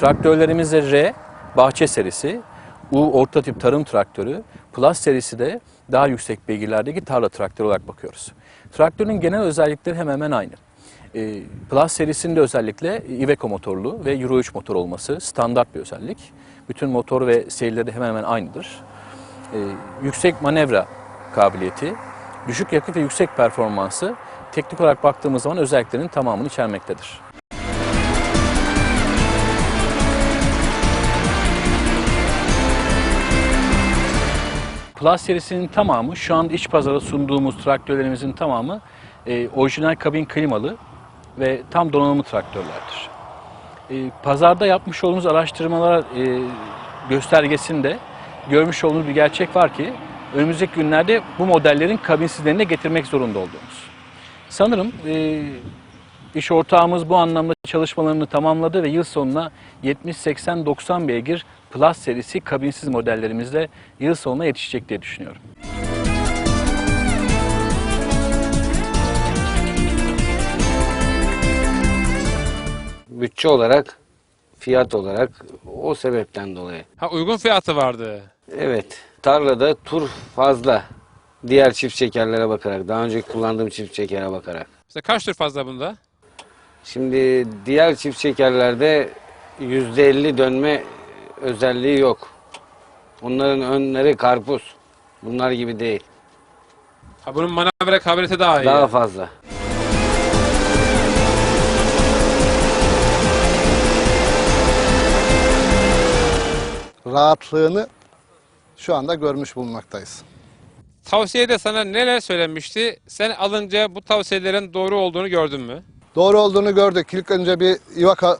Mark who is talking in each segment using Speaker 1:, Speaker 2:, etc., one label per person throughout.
Speaker 1: Traktörlerimizde R, bahçe serisi, U orta tip tarım traktörü, Plus serisi de daha yüksek beygirlerdeki tarla traktörü olarak bakıyoruz. Traktörün genel özellikleri hemen hemen aynı. Ee, Plus serisinde özellikle Iveco motorlu ve Euro 3 motor olması standart bir özellik. Bütün motor ve seyirleri hemen hemen aynıdır. Ee, yüksek manevra kabiliyeti, düşük yakıt ve yüksek performansı teknik olarak baktığımız zaman özelliklerinin tamamını içermektedir. Plus serisinin tamamı şu anda iç pazara sunduğumuz traktörlerimizin tamamı e, orijinal kabin klimalı ve tam donanımlı traktörlerdir. E, pazarda yapmış olduğumuz araştırmalar e, göstergesinde görmüş olduğumuz bir gerçek var ki önümüzdeki günlerde bu modellerin kabinsizlerine getirmek zorunda olduğumuz. Sanırım e, iş ortağımız bu anlamda çalışmalarını tamamladı ve yıl sonuna 70-80-90 beygir Plus serisi kabinsiz modellerimizle yıl sonuna yetişecek diye düşünüyorum.
Speaker 2: Bütçe olarak, fiyat olarak o sebepten dolayı.
Speaker 3: Ha uygun fiyatı vardı.
Speaker 2: Evet, tarlada tur fazla. Diğer çift çekerlere bakarak, daha önce kullandığım çift çekere bakarak.
Speaker 3: İşte kaç tür fazla bunda?
Speaker 2: Şimdi diğer çift çekerlerde %50 dönme özelliği yok. Onların önleri karpuz. Bunlar gibi değil.
Speaker 3: Ha bunun manevra kabiliyeti daha iyi.
Speaker 2: Daha fazla.
Speaker 4: rahatlığını şu anda görmüş bulunmaktayız.
Speaker 3: Tavsiyede sana neler söylenmişti? Sen alınca bu tavsiyelerin doğru olduğunu gördün mü?
Speaker 4: Doğru olduğunu gördük. İlk önce bir Iveco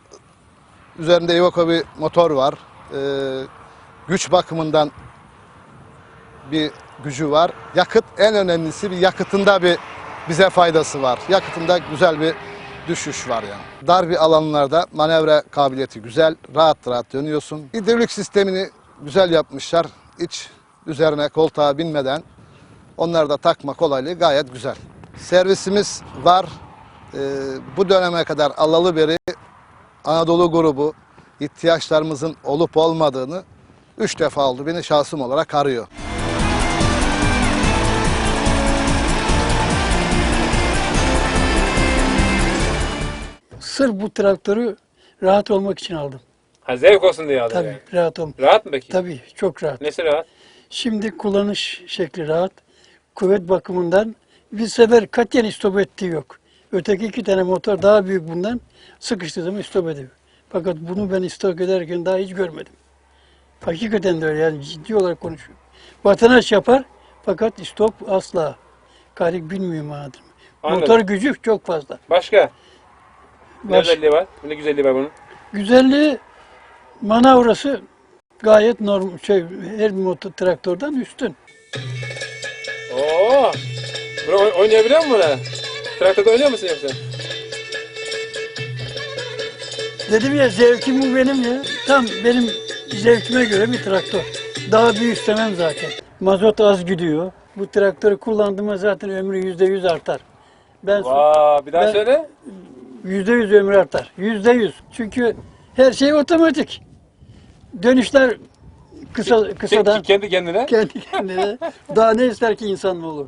Speaker 4: üzerinde Iveco bir motor var. Ee, güç bakımından bir gücü var. Yakıt en önemlisi bir yakıtında bir bize faydası var. Yakıtında güzel bir düşüş var yani. Dar bir alanlarda manevra kabiliyeti güzel. Rahat rahat dönüyorsun. Hidrolik sistemini güzel yapmışlar. İç üzerine koltuğa binmeden onları da takma kolaylığı gayet güzel. Servisimiz var. Ee, bu döneme kadar alalı beri Anadolu grubu ihtiyaçlarımızın olup olmadığını üç defa oldu. Beni şahsım olarak arıyor.
Speaker 5: Sırf bu traktörü rahat olmak için aldım.
Speaker 3: Ha zevk olsun diye aldın
Speaker 5: Tabii rahat olmak.
Speaker 3: Rahat mı peki?
Speaker 5: Tabii çok rahat.
Speaker 3: Nesi rahat?
Speaker 5: Şimdi kullanış şekli rahat. Kuvvet bakımından bir sefer katiyen istop ettiği yok. Öteki iki tane motor daha büyük bundan sıkıştırdım istop ediyor. Fakat bunu ben istop ederken daha hiç görmedim. Hakikaten de öyle yani ciddi olarak konuşuyorum. Vatandaş yapar fakat istop asla. Karik bilmiyorum anladın mı?
Speaker 3: Anladım.
Speaker 5: Motor gücü çok fazla.
Speaker 3: Başka? Ne
Speaker 5: Baş-
Speaker 3: özelliği var? Ne güzelliği var bunun?
Speaker 5: Güzelliği manavrası gayet normal şey her motor traktörden üstün.
Speaker 3: Oo! Bunu oy- oynayabiliyor musun? Traktörde oynuyor musun yoksa?
Speaker 5: Dedim ya zevkim bu benim ya. Tam benim zevkime göre bir traktör. Daha büyük istemem zaten. Mazot az gidiyor. Bu traktörü kullandığımda zaten ömrü yüzde yüz artar. Ben
Speaker 3: Vaa bir daha
Speaker 5: Ben-
Speaker 3: söyle.
Speaker 5: yüzde yüz ömrü artar. Yüzde yüz. Çünkü her şey otomatik. Dönüşler kısa kısadan
Speaker 3: Kendi kendine.
Speaker 5: kendi kendine. Daha ne ister ki insan olur?